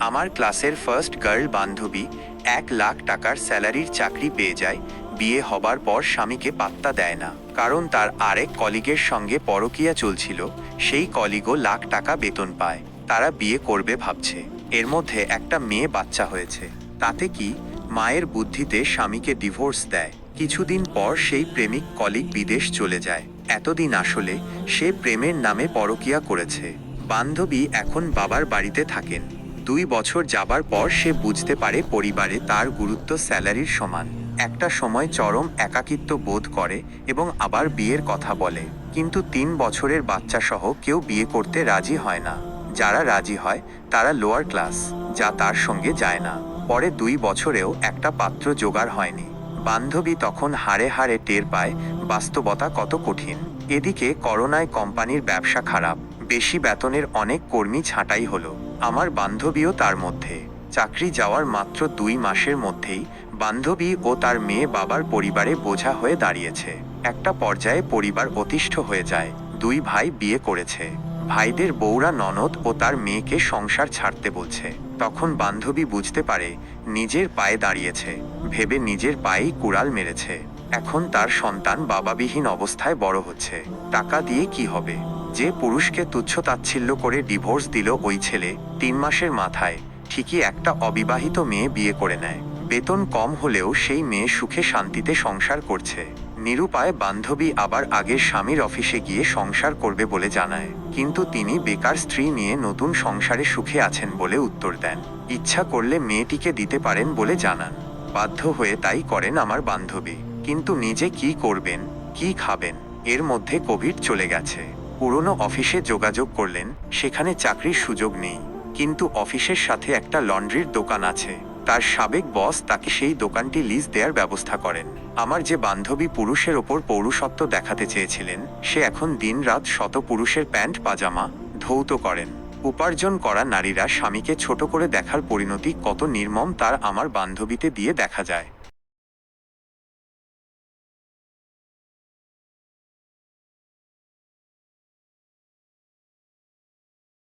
আমার ক্লাসের first girl বান্ধবী এক লাখ টাকার স্যালারির চাকরি পেয়ে যায়, বিয়ে হবার পর স্বামীকে পাত্তা দেয় না। কারণ তার আরেক কলিগের সঙ্গে পরকীয়া চলছিল, সেই কলিগও লাখ টাকা বেতন পায়। তারা বিয়ে করবে ভাবছে। এর মধ্যে একটা মেয়ে বাচ্চা হয়েছে। তাতে কি? মায়ের বুদ্ধিতে স্বামীকে ডিভোর্স দেয়। কিছুদিন পর সেই প্রেমিক কলিগ বিদেশ চলে যায়। এতদিন আসলে সে প্রেমের নামে পরকীয়া করেছে। বান্ধবী এখন বাবার বাড়িতে থাকেন। দুই বছর যাবার পর সে বুঝতে পারে পরিবারে তার গুরুত্ব স্যালারির সমান। একটা সময় চরম একাকিত্ব বোধ করে এবং আবার বিয়ের কথা বলে। কিন্তু তিন বছরের বাচ্চা সহ কেউ বিয়ে করতে রাজি হয় না। যারা রাজি হয়, তারা লোয়ার ক্লাস যা তার সঙ্গে যায় না। পরে দুই বছরেও একটা পাত্র জোগাড় হয়নি। বান্ধবী তখন হাড়ে হাড়ে টের পায়, বাস্তবতা কত কঠিন। এদিকে করোনায় কোম্পানির ব্যবসা খারাপ, বেশি বেতনের অনেক কর্মী ছাঁটাই হলো। আমার বান্ধবীও তার মধ্যে। চাকরি যাওয়ার মাত্র দুই মাসের মধ্যেই বান্ধবী ও তার মেয়ে বাবার পরিবারে বোঝা হয়ে দাঁড়িয়েছে। একটা পর্যায়ে পরিবার অতিষ্ঠ হয়ে যায়। দুই ভাই বিয়ে করেছে। ভাইদের বউরা ননদ ও তার মেয়েকে সংসার ছাড়তে বলছে। তখন বান্ধবী বুঝতে পারে, নিজের পায়ে দাঁড়িয়েছে। ভেবে নিজের পায়েই কুড়াল মেরেছে। এখন তার সন্তান বাবাবিহীন অবস্থায় বড় হচ্ছে। টাকা দিয়ে কি হবে? যে পুরুষকে তুচ্ছ তাচ্ছিল্য করে ডিভোর্স দিল ওই ছেলে, তিন মাসের মাথায়, ঠিকই একটা অবিবাহিত মেয়ে বিয়ে করে নেয়। বেতন কম হলেও সেই মেয়ে সুখে শান্তিতে সংসার করছে। নিরুপায় বান্ধবী আবার আগের স্বামীর অফিসে গিয়ে সংসার করবে বলে জানায়। কিন্তু তিনি বেকার স্ত্রী নিয়ে নতুন সংসারে সুখে আছেন বলে উত্তর দেন। ইচ্ছা করলে মেয়েটিকে দিতে পারেন বলে জানান। বাধ্য হয়ে তাই করেন আমার বান্ধবী। কিন্তু নিজে কি করবেন, কি খাবেন, এর মধ্যে কোভিড চলে গেছে। পুরনো অফিসে যোগাযোগ করলেন, সেখানে চাকরির সুযোগ নেই। কিন্তু অফিসের সাথে একটা লন্ড্রির দোকান আছে। তার সাবেক বস তাকে সেই দোকানটি লিজ দেওয়ার ব্যবস্থা করেন। আমার যে বান্ধবী পুরুষের ওপর পৌরুষত্ব দেখাতে চেয়েছিলেন, সে এখন দিনরাত শত পুরুষের প্যান্ট, পাজামা ধৌত করেন। উপার্জন করা নারীরা স্বামীকে ছোট করে দেখার পরিণতি কত নির্মম তার আমার বান্ধবীতে দিয়ে দেখা যায়।